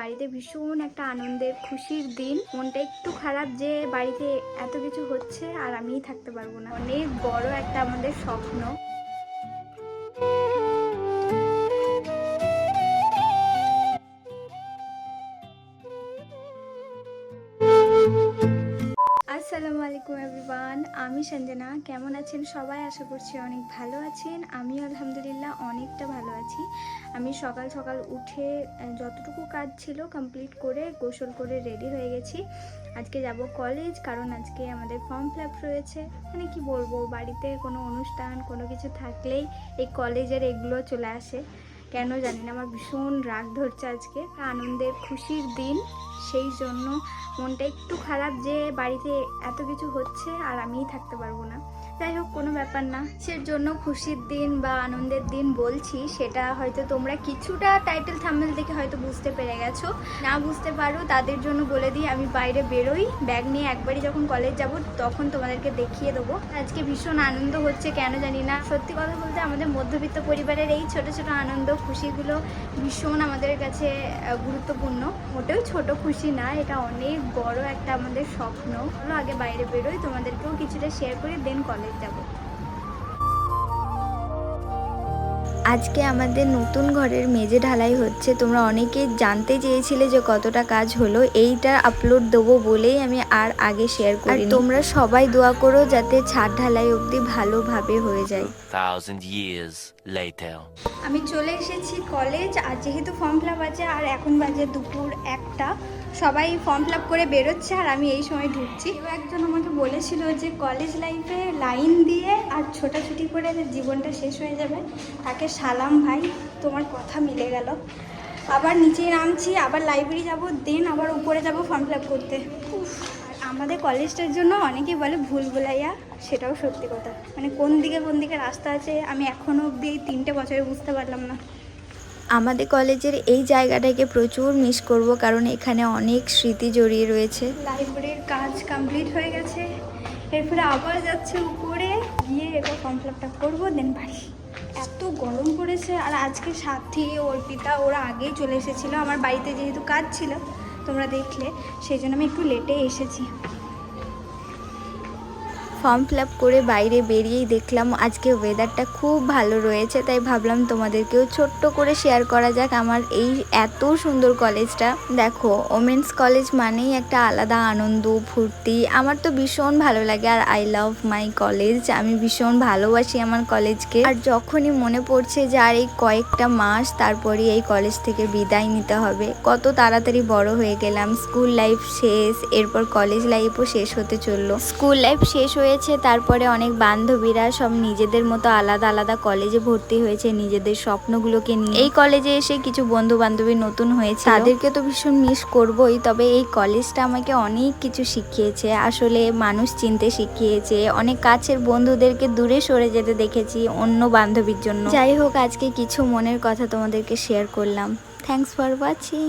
বাড়িতে ভীষণ একটা আনন্দের, খুশির দিন। মনটা একটু খারাপ যে বাড়িতে এত কিছু হচ্ছে আর আমিই থাকতে পারব না। অনেক বড় একটা আমাদের স্বপ্ন। আসসালামু আলাইকুম এভরিওয়ান, আমি সঞ্জনা। কেমন আছেন সবাই? আশা করছি অনেক ভালো আছেন। আমি আলহামদুলিল্লাহ অনেকটা ভালো আছি। আমি সকাল সকাল উঠে যতটুকু কাজ ছিল কমপ্লিট করে গোসল করে রেডি হয়ে গেছি। আজকে যাব কলেজ কারণ আজকে আমাদের ফর্ম ফিল আপ রয়েছে। মানে কি বলব, বাড়িতে কোনো অনুষ্ঠান, কোনো কিছু থাকলেই এই কলেজের এগুলো চলে আসে। কেন জানি না, আমার ভীষণ রাগ ধরছে আজকে। আনন্দের, খুশির দিন। সেই জন্য মনটা একটু খারাপ যে বাড়িতে এত কিছু হচ্ছে আর আমিই থাকতে পারব না। যাই হোক, কোনো ব্যাপার না। সের জন্য খুশির দিন বা আনন্দের দিন বলছি, সেটা হয়তো তোমরা কিছুটা টাইটেল থাম্বেল দেখে হয়তো বুঝতে পেরে গেছো। না বুঝতে পারো, তাদের জন্য বলে দিই, আমি বাইরে বেরোই, ব্যাগ নিয়ে একবারই যখন কলেজ যাব, তখন তোমাদেরকে দেখিয়ে দেবো। আজকে ভীষণ আনন্দ হচ্ছে, কেন জানি না। সত্যি কথা বলতে আমাদের মধ্যবিত্ত পরিবারের এই ছোট ছোট আনন্দ, খুশিগুলো ভীষণ আমাদের কাছে গুরুত্বপূর্ণ। মোটেও ছোট খুশি না, এটা অনেক বড় একটা আমাদের স্বপ্ন। আগে বাইরে বেরোই, তোমাদেরকেও কিছুটা শেয়ার করি দেন কলেজ যাব আজকে আমাদের নতুন ঘরের মেজে ঢালাই হচ্ছে। তোমরা অনেকেই জানতে চেয়েছিলে যে কতটা কাজ হলো। এইটা আপলোড দেবো বলেই আমি আর আগে শেয়ার করি তোমরা সবাই দোয়া করো যাতে ছাদ ঢালাই অবধি ভালোভাবে হয়ে যায়। আমি চলে এসেছি কলেজ আর যেহেতু ফর্ম ফিল আপ আছে আর এখন বাজে দুপুর একটা সবাই ফর্ম ফিল আপ করে বেরোচ্ছে আর আমি এই সময় ঢুকছি। কেউ একজন আমাকে বলেছিল যে কলেজ লাইফে লাইন দিয়ে আর ছোটাছুটি করে যে জীবনটা শেষ হয়ে যাবে তাকে সালাম ভাই তোমার কথা মিলে গেল। আবার নিচে নামছি আবার লাইব্রেরি যাব দেন আবার উপরে যাব ফর্ম ফিল আপ করতে। আর আমাদের কলেজটার জন্য অনেকেই বলে ভুল ভুলাইয়া সেটাও সত্যি কথা। মানে কোন দিকে কোন দিকে রাস্তা আছে আমি এখনও অবধি এই তিনটে বছরে বুঝতে পারলাম না। আমাদের কলেজের এই জায়গাটাকে প্রচুর মিস করব কারণ এখানে অনেক স্মৃতি জড়িয়ে রয়েছে। লাইব্রেরির কাজ কমপ্লিট হয়ে গেছে এরপরে আবার যাচ্ছে উপরে গিয়ে এবার ফর্ম ফিল আপটা করব দেন বাড়ি এত গরম পড়েছে। আর আজকে সাথী, অর্পিতা, ওরা আগেই চলে এসেছিল। আমার বাড়িতে যেহেতু কাজ ছিল, তোমরা দেখলে, সেই জন্য আমি একটু লেটে এসেছি। ফর্ম ফিল করে বাইরে বেরিয়েই দেখলাম আজকে ওয়েদারটা খুব ভালো রয়েছে, তাই ভাবলাম তোমাদেরকেও ছোট্ট করে শেয়ার করা যাক আমার এই এত সুন্দর কলেজটা দেখো ওমেন্স কলেজ মানেই একটা আলাদা আনন্দ, ফুর্তি। আমার তো ভীষণ ভালো লাগে আর আই লাভ মাই কলেজ আমি ভীষণ ভালোবাসি আমার কলেজকে আর যখনই মনে পড়ছে যে আর এই কয়েকটা মাস তারপরে এই কলেজ থেকে বিদায় নিতে হবে, কত তাড়াতাড়ি বড় হয়ে গেলাম। স্কুল লাইফ শেষ, এরপর কলেজ লাইফও শেষ হতে চলল। স্কুল লাইফ শেষ হয়েছে তারপরে অনেক বান্ধবীরা সব নিজেদের মতো আলাদা আলাদা কলেজে ভর্তি হয়েছে, নিজেদের স্বপ্নগুলোকে নিয়ে। এই কলেজে এসে কিছু বন্ধু বান্ধবী নতুন হয়েছে তাদেরকে তো ভীষণ মিস করবই, তবে এই কলেজটা আমাকে অনেক কিছু শিখিয়েছে। আসলে মানুষ চিনতে শিখিয়েছে, অনেক কাছের বন্ধুদেরকে দূরে সরে যেতে দেখেছি অন্য বান্ধবীর জন্য। যাই হোক, আজকে কিছু মনের কথা তোমাদেরকে শেয়ার করলাম। Thanks for watching